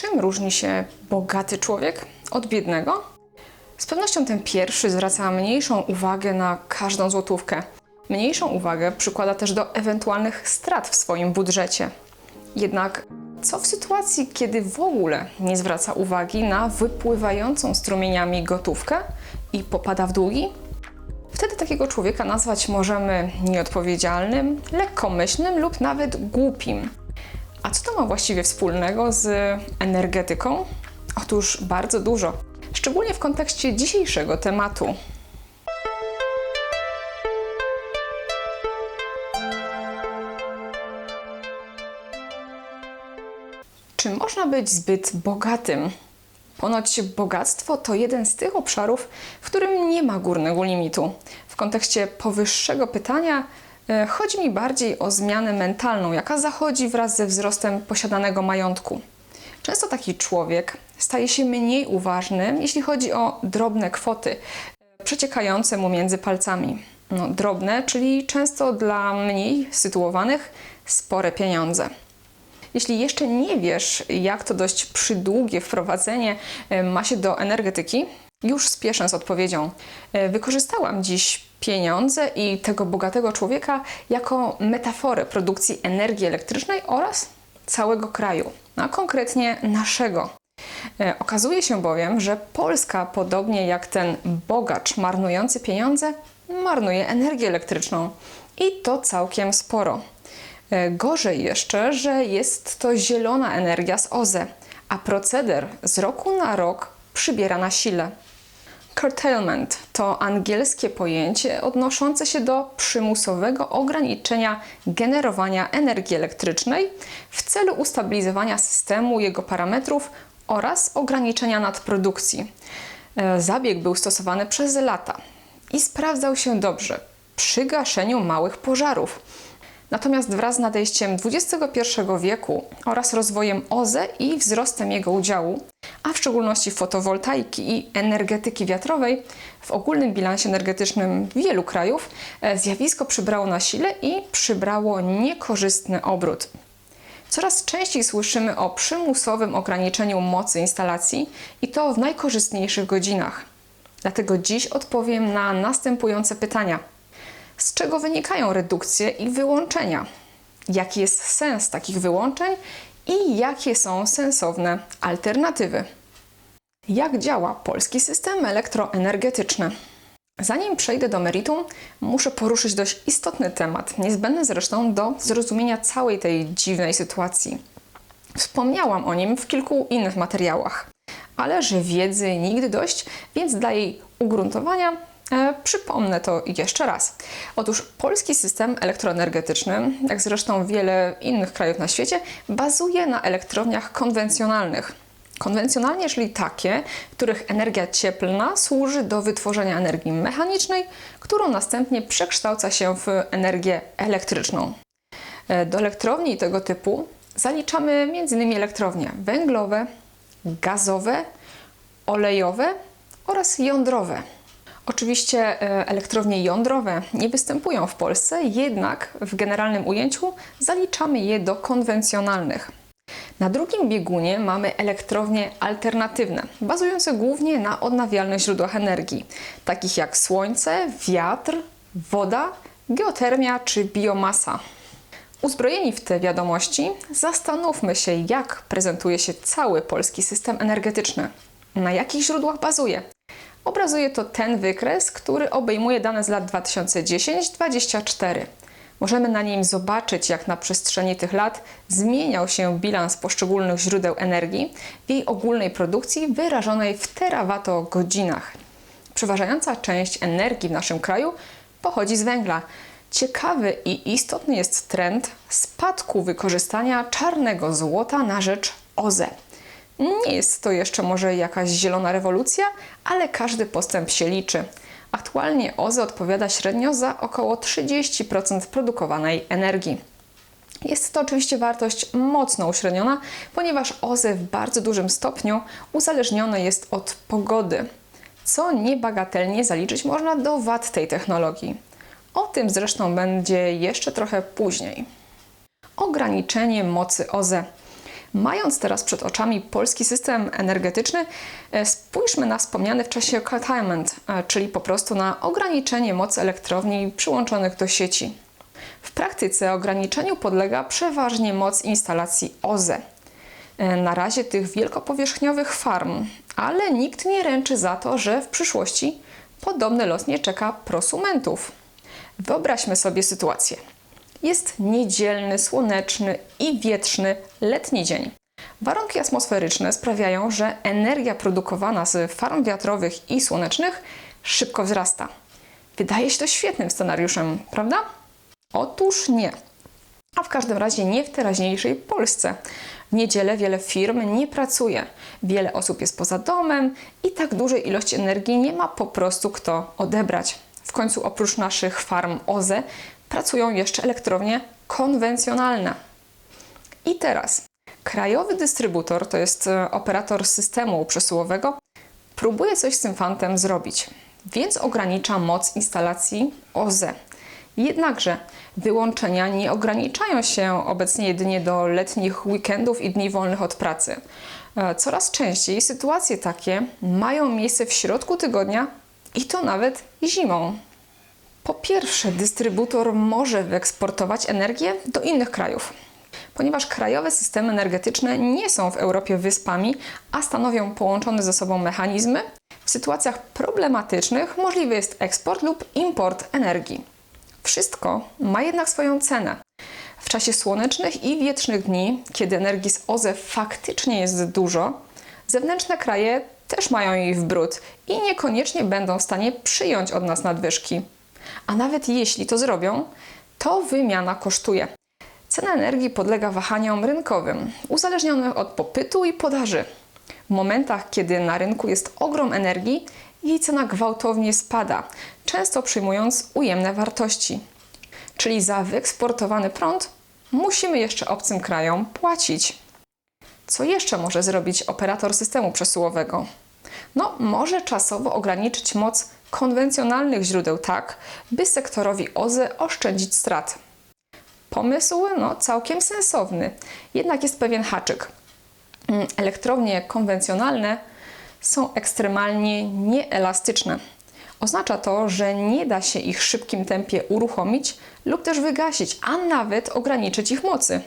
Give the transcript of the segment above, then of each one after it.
Czym różni się bogaty człowiek od biednego? Z pewnością ten pierwszy zwraca mniejszą uwagę na każdą złotówkę. Mniejszą uwagę przykłada też do ewentualnych strat w swoim budżecie. Jednak co w sytuacji, kiedy w ogóle nie zwraca uwagi na wypływającą strumieniami gotówkę i popada w długi? Wtedy takiego człowieka nazwać możemy nieodpowiedzialnym, lekkomyślnym lub nawet głupim. A co to ma właściwie wspólnego z energetyką? Otóż bardzo dużo, szczególnie w kontekście dzisiejszego tematu. Czy można być zbyt bogatym? Ponoć bogactwo to jeden z tych obszarów, w którym nie ma górnego limitu. W kontekście powyższego pytania chodzi mi bardziej o zmianę mentalną, jaka zachodzi wraz ze wzrostem posiadanego majątku. Często taki człowiek staje się mniej uważny, jeśli chodzi o drobne kwoty e, przeciekające mu między palcami. No, drobne, czyli często dla mniej sytuowanych spore pieniądze. Jeśli jeszcze nie wiesz, jak to dość przydługie wprowadzenie e, ma się do energetyki, już spieszę z odpowiedzią. E, Wykorzystałam dziś pieniądze i tego bogatego człowieka jako metaforę produkcji energii elektrycznej oraz całego kraju, a konkretnie naszego. E, Okazuje się bowiem, że Polska, podobnie jak ten bogacz marnujący pieniądze, marnuje energię elektryczną i to całkiem sporo. E, Gorzej jeszcze, że jest to zielona energia z OZE, a proceder z roku na rok przybiera na sile. Curtailment to angielskie pojęcie odnoszące się do przymusowego ograniczenia generowania energii elektrycznej w celu ustabilizowania systemu, jego parametrów oraz ograniczenia nadprodukcji. E, Zabieg był stosowany przez lata i sprawdzał się dobrze przy gaszeniu małych pożarów. Natomiast wraz z nadejściem XXI wieku oraz rozwojem OZE i wzrostem jego udziału, a w szczególności fotowoltaiki i energetyki wiatrowej, w ogólnym bilansie energetycznym wielu krajów e, zjawisko przybrało na sile i przybrało niekorzystny obrót. Coraz częściej słyszymy o przymusowym ograniczeniu mocy instalacji i to w najkorzystniejszych godzinach. Dlatego dziś odpowiem na następujące pytania z czego wynikają redukcje i wyłączenia, jaki jest sens takich wyłączeń i jakie są sensowne alternatywy. Jak działa polski system elektroenergetyczny? Zanim przejdę do meritum, muszę poruszyć dość istotny temat, niezbędny zresztą do zrozumienia całej tej dziwnej sytuacji. Wspomniałam o nim w kilku innych materiałach, ale że wiedzy nigdy dość, więc dla jej ugruntowania Przypomnę to jeszcze raz. Otóż polski system elektroenergetyczny, jak zresztą wiele innych krajów na świecie, bazuje na elektrowniach konwencjonalnych. Konwencjonalnie, czyli takie, których energia cieplna służy do wytworzenia energii mechanicznej, którą następnie przekształca się w energię elektryczną. E, Do elektrowni tego typu zaliczamy m.in. elektrownie węglowe, gazowe, olejowe oraz jądrowe. Oczywiście e, elektrownie jądrowe nie występują w Polsce, jednak w generalnym ujęciu zaliczamy je do konwencjonalnych. Na drugim biegunie mamy elektrownie alternatywne, bazujące głównie na odnawialnych źródłach energii, takich jak słońce, wiatr, woda, geotermia czy biomasa. Uzbrojeni w te wiadomości, zastanówmy się, jak prezentuje się cały polski system energetyczny, na jakich źródłach bazuje, Obrazuje to ten wykres, który obejmuje dane z lat 2010-2024. Możemy na nim zobaczyć, jak na przestrzeni tych lat zmieniał się bilans poszczególnych źródeł energii w jej ogólnej produkcji wyrażonej w terawatogodzinach. Przeważająca część energii w naszym kraju pochodzi z węgla. Ciekawy i istotny jest trend spadku wykorzystania czarnego złota na rzecz OZE. Nie jest to jeszcze może jakaś zielona rewolucja, ale każdy postęp się liczy. Aktualnie OZE odpowiada średnio za około 30% produkowanej energii. Jest to oczywiście wartość mocno uśredniona, ponieważ OZE w bardzo dużym stopniu uzależnione jest od pogody, co niebagatelnie zaliczyć można do wad tej technologii. O tym zresztą będzie jeszcze trochę później. Ograniczenie mocy OZE. Mając teraz przed oczami polski system energetyczny, e, spójrzmy na wspomniany wcześniej curtailment, e, czyli po prostu na ograniczenie mocy elektrowni przyłączonych do sieci. W praktyce ograniczeniu podlega przeważnie moc instalacji OZE. E, Na razie tych wielkopowierzchniowych farm, ale nikt nie ręczy za to, że w przyszłości podobny los nie czeka prosumentów. Wyobraźmy sobie sytuację. Jest niedzielny, słoneczny i wietrzny letni dzień. Warunki atmosferyczne sprawiają, że energia produkowana z farm wiatrowych i słonecznych szybko wzrasta. Wydaje się to świetnym scenariuszem, prawda? Otóż nie. A w każdym razie nie w teraźniejszej Polsce. W niedzielę wiele firm nie pracuje, wiele osób jest poza domem i tak dużej ilości energii nie ma po prostu kto odebrać. W końcu oprócz naszych farm OZE pracują jeszcze elektrownie konwencjonalne. I teraz krajowy dystrybutor, to jest e, operator systemu przesyłowego, próbuje coś z tym fantem zrobić, więc ogranicza moc instalacji OZE. Jednakże wyłączenia nie ograniczają się obecnie jedynie do letnich weekendów i dni wolnych od pracy. E, Coraz częściej sytuacje takie mają miejsce w środku tygodnia i to nawet zimą. Po pierwsze, dystrybutor może wyeksportować energię do innych krajów. Ponieważ krajowe systemy energetyczne nie są w Europie wyspami, a stanowią połączone ze sobą mechanizmy, w sytuacjach problematycznych możliwy jest eksport lub import energii. Wszystko ma jednak swoją cenę. W czasie słonecznych i wietrznych dni, kiedy energii z OZE faktycznie jest dużo, zewnętrzne kraje też mają jej w bród i niekoniecznie będą w stanie przyjąć od nas nadwyżki. A nawet jeśli to zrobią, to wymiana kosztuje. Cena energii podlega wahaniom rynkowym, uzależnionym od popytu i podaży. W momentach, kiedy na rynku jest ogrom energii, jej cena gwałtownie spada, często przyjmując ujemne wartości. Czyli za wyeksportowany prąd musimy jeszcze obcym krajom płacić. Co jeszcze może zrobić operator systemu przesyłowego? No, może czasowo ograniczyć moc konwencjonalnych źródeł tak, by sektorowi OZE oszczędzić strat. Pomysł no, całkiem sensowny, jednak jest pewien haczyk. Mm, Elektrownie konwencjonalne są ekstremalnie nieelastyczne. Oznacza to, że nie da się ich w szybkim tempie uruchomić lub też wygasić, a nawet ograniczyć ich mocy.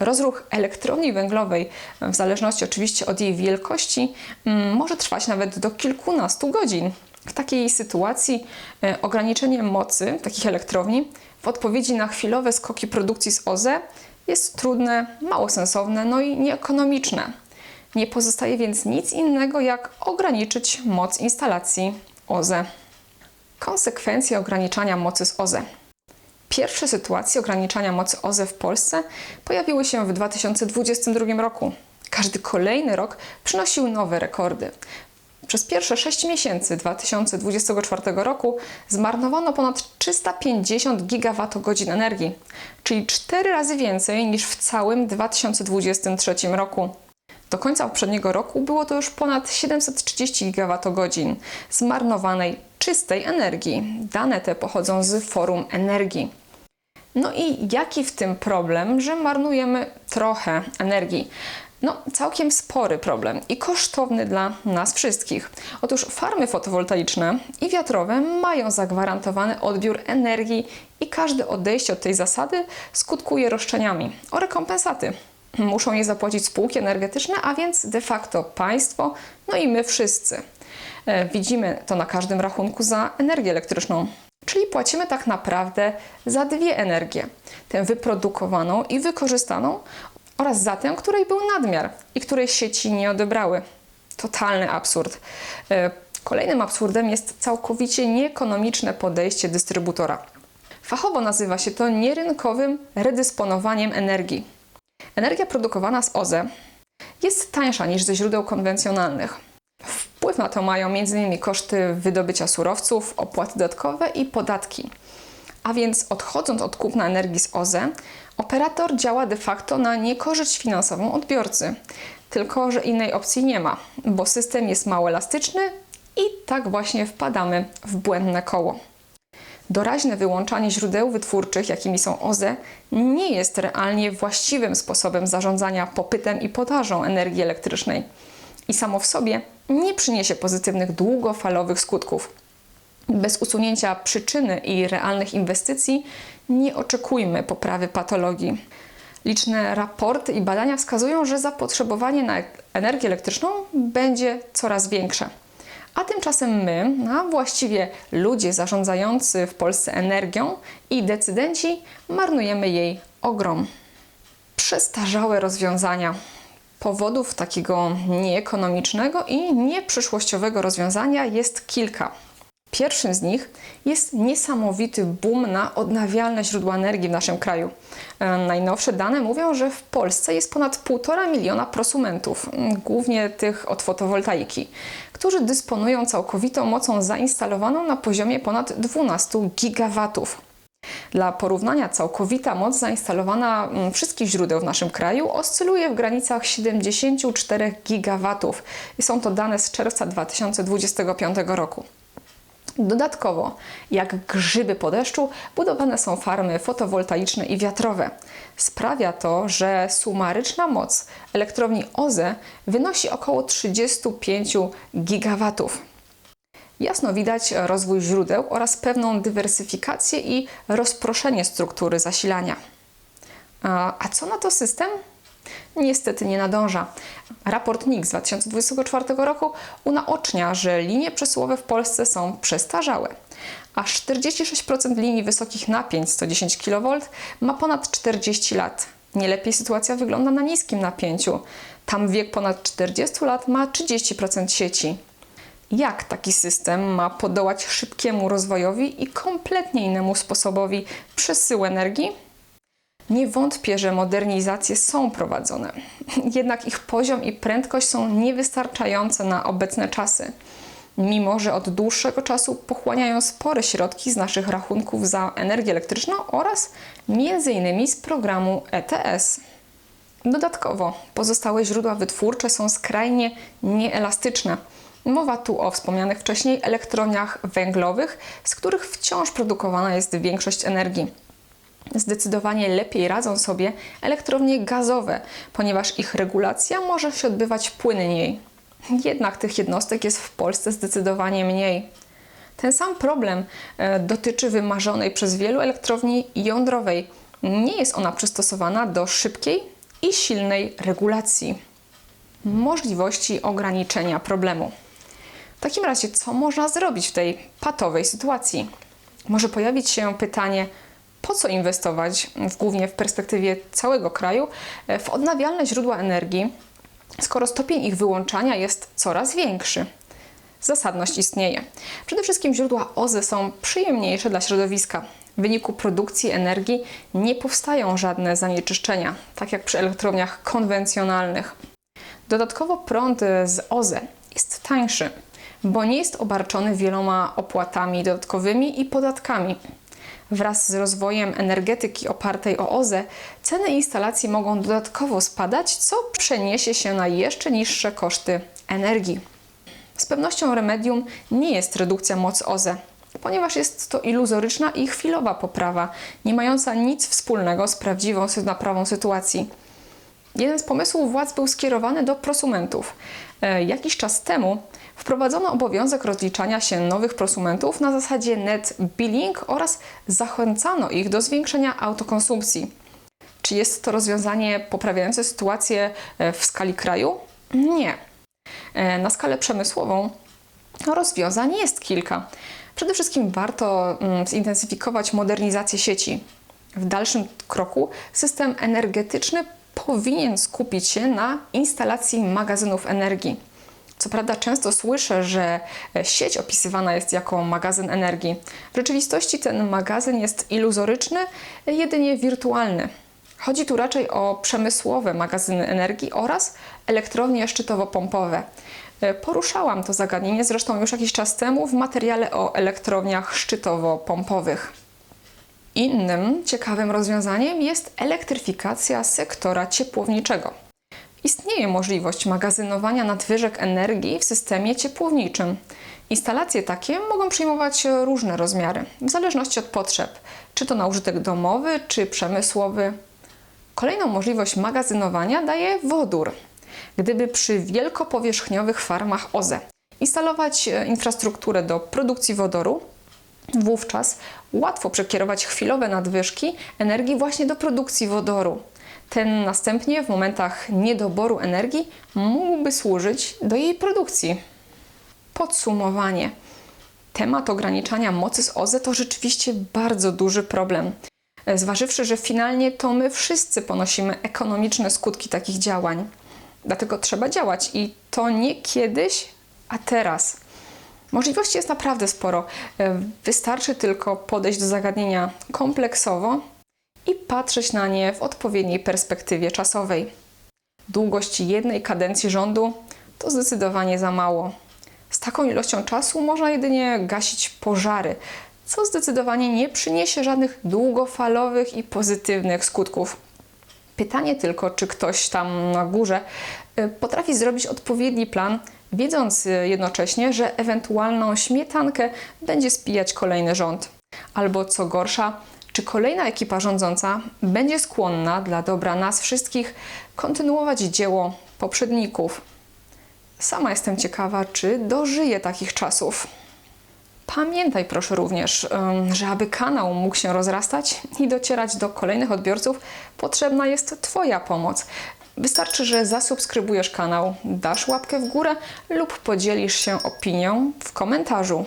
Rozruch elektrowni węglowej, w zależności oczywiście od jej wielkości, mm, może trwać nawet do kilkunastu godzin. W takiej sytuacji e, ograniczenie mocy takich elektrowni w odpowiedzi na chwilowe skoki produkcji z OZE jest trudne, mało sensowne, no i nieekonomiczne. Nie pozostaje więc nic innego, jak ograniczyć moc instalacji OZE. Konsekwencje ograniczania mocy z OZE. Pierwsze sytuacje ograniczania mocy OZE w Polsce pojawiły się w 2022 roku. Każdy kolejny rok przynosił nowe rekordy. Przez pierwsze 6 miesięcy 2024 roku zmarnowano ponad 350 gigawattogodzin energii, czyli 4 razy więcej niż w całym 2023 roku. Do końca poprzedniego roku było to już ponad 730 gigawattogodzin zmarnowanej czystej energii. Dane te pochodzą z Forum Energii. No i jaki w tym problem, że marnujemy trochę energii? No, całkiem spory problem i kosztowny dla nas wszystkich. Otóż farmy fotowoltaiczne i wiatrowe mają zagwarantowany odbiór energii i każde odejście od tej zasady skutkuje roszczeniami o rekompensaty. Muszą je zapłacić spółki energetyczne, a więc de facto państwo, no i my wszyscy. E, Widzimy to na każdym rachunku za energię elektryczną. Czyli płacimy tak naprawdę za dwie energie: tę wyprodukowaną i wykorzystaną oraz za tę, której był nadmiar i której sieci nie odebrały. Totalny absurd. E, Kolejnym absurdem jest całkowicie nieekonomiczne podejście dystrybutora. Fachowo nazywa się to nierynkowym redysponowaniem energii. Energia produkowana z OZE jest tańsza niż ze źródeł konwencjonalnych. Wpływ na to mają m.in. koszty wydobycia surowców, opłaty dodatkowe i podatki. A więc odchodząc od kupna energii z OZE, operator działa de facto na niekorzyść finansową odbiorcy. Tylko, że innej opcji nie ma, bo system jest mało elastyczny i tak właśnie wpadamy w błędne koło. Doraźne wyłączanie źródeł wytwórczych, jakimi są OZE, nie jest realnie właściwym sposobem zarządzania popytem i podażą energii elektrycznej i samo w sobie nie przyniesie pozytywnych długofalowych skutków. Bez usunięcia przyczyny i realnych inwestycji nie oczekujmy poprawy patologii. Liczne raporty i badania wskazują, że zapotrzebowanie na energię elektryczną będzie coraz większe. A tymczasem my, a właściwie ludzie zarządzający w Polsce energią i decydenci, marnujemy jej ogrom. Przestarzałe rozwiązania. Powodów takiego nieekonomicznego i nieprzyszłościowego rozwiązania jest kilka. Pierwszym z nich jest niesamowity boom na odnawialne źródła energii w naszym kraju. E, Najnowsze dane mówią, że w Polsce jest ponad 1,5 miliona prosumentów, głównie tych od fotowoltaiki, którzy dysponują całkowitą mocą zainstalowaną na poziomie ponad 12 gigawatów. Dla porównania, całkowita moc zainstalowana mm, wszystkich źródeł w naszym kraju oscyluje w granicach 74 gigawatów. I są to dane z czerwca 2025 roku. Dodatkowo, jak grzyby po deszczu, budowane są farmy fotowoltaiczne i wiatrowe. Sprawia to, że sumaryczna moc elektrowni OZE wynosi około 35 gigawatów. Jasno widać rozwój źródeł oraz pewną dywersyfikację i rozproszenie struktury zasilania. A co na to system? Niestety nie nadąża. Raport NIK z 2024 roku unaocznia, że linie przesyłowe w Polsce są przestarzałe. Aż 46% linii wysokich napięć 110 kV ma ponad 40 lat. Nie lepiej sytuacja wygląda na niskim napięciu. Tam wiek ponad 40 lat ma 30% sieci. Jak taki system ma podołać szybkiemu rozwojowi i kompletnie innemu sposobowi przesyłu energii? Nie wątpię, że modernizacje są prowadzone, jednak ich poziom i prędkość są niewystarczające na obecne czasy, mimo że od dłuższego czasu pochłaniają spore środki z naszych rachunków za energię elektryczną oraz m.in. z programu ETS. Dodatkowo pozostałe źródła wytwórcze są skrajnie nieelastyczne. Mowa tu o wspomnianych wcześniej elektrowniach węglowych, z których wciąż produkowana jest większość energii. Zdecydowanie lepiej radzą sobie elektrownie gazowe, ponieważ ich regulacja może się odbywać płynniej. Jednak tych jednostek jest w Polsce zdecydowanie mniej. Ten sam problem e, dotyczy wymarzonej przez wielu elektrowni jądrowej. Nie jest ona przystosowana do szybkiej i silnej regulacji. Możliwości ograniczenia problemu. W takim razie, co można zrobić w tej patowej sytuacji? Może pojawić się pytanie, po co inwestować, w, głównie w perspektywie całego kraju, e, w odnawialne źródła energii, skoro stopień ich wyłączania jest coraz większy? Zasadność istnieje. Przede wszystkim źródła OZE są przyjemniejsze dla środowiska. W wyniku produkcji energii nie powstają żadne zanieczyszczenia, tak jak przy elektrowniach konwencjonalnych. Dodatkowo prąd z OZE jest tańszy, bo nie jest obarczony wieloma opłatami dodatkowymi i podatkami. Wraz z rozwojem energetyki opartej o OZE, ceny instalacji mogą dodatkowo spadać, co przeniesie się na jeszcze niższe koszty energii. Z pewnością remedium nie jest redukcja mocy OZE, ponieważ jest to iluzoryczna i chwilowa poprawa, nie mająca nic wspólnego z prawdziwą naprawą sytuacji. Jeden z pomysłów władz był skierowany do prosumentów. E, Jakiś czas temu wprowadzono obowiązek rozliczania się nowych prosumentów na zasadzie net billing oraz zachęcano ich do zwiększenia autokonsumpcji. Czy jest to rozwiązanie poprawiające sytuację e, w skali kraju? Nie. E, Na skalę przemysłową rozwiązań jest kilka. Przede wszystkim warto mm, zintensyfikować modernizację sieci. W dalszym kroku system energetyczny powinien skupić się na instalacji magazynów energii. Co prawda, często słyszę, że e, sieć opisywana jest jako magazyn energii. W rzeczywistości ten magazyn jest iluzoryczny, jedynie wirtualny. Chodzi tu raczej o przemysłowe magazyny energii oraz elektrownie szczytowo-pompowe. E, Poruszałam to zagadnienie zresztą już jakiś czas temu w materiale o elektrowniach szczytowo-pompowych. Innym ciekawym rozwiązaniem jest elektryfikacja sektora ciepłowniczego. Istnieje możliwość magazynowania nadwyżek energii w systemie ciepłowniczym. Instalacje takie mogą przyjmować różne rozmiary, w zależności od potrzeb, czy to na użytek domowy, czy przemysłowy. Kolejną możliwość magazynowania daje wodór. Gdyby przy wielkopowierzchniowych farmach OZE instalować e, infrastrukturę do produkcji wodoru, wówczas łatwo przekierować chwilowe nadwyżki energii właśnie do produkcji wodoru. Ten następnie w momentach niedoboru energii mógłby służyć do jej produkcji. Podsumowanie. Temat ograniczania mocy z OZE to rzeczywiście bardzo duży problem. Zważywszy, że finalnie to my wszyscy ponosimy ekonomiczne skutki takich działań. Dlatego trzeba działać i to nie kiedyś, a teraz. Możliwości jest naprawdę sporo. Wystarczy tylko podejść do zagadnienia kompleksowo i patrzeć na nie w odpowiedniej perspektywie czasowej. Długość jednej kadencji rządu to zdecydowanie za mało. Z taką ilością czasu można jedynie gasić pożary, co zdecydowanie nie przyniesie żadnych długofalowych i pozytywnych skutków. Pytanie tylko, czy ktoś tam na górze y, potrafi zrobić odpowiedni plan, wiedząc y, jednocześnie, że ewentualną śmietankę będzie spijać kolejny rząd. Albo co gorsza, czy kolejna ekipa rządząca będzie skłonna dla dobra nas wszystkich kontynuować dzieło poprzedników. Sama jestem ciekawa, czy dożyję takich czasów. Pamiętaj proszę również, że aby kanał mógł się rozrastać i docierać do kolejnych odbiorców, potrzebna jest Twoja pomoc. Wystarczy, że zasubskrybujesz kanał, dasz łapkę w górę lub podzielisz się opinią w komentarzu.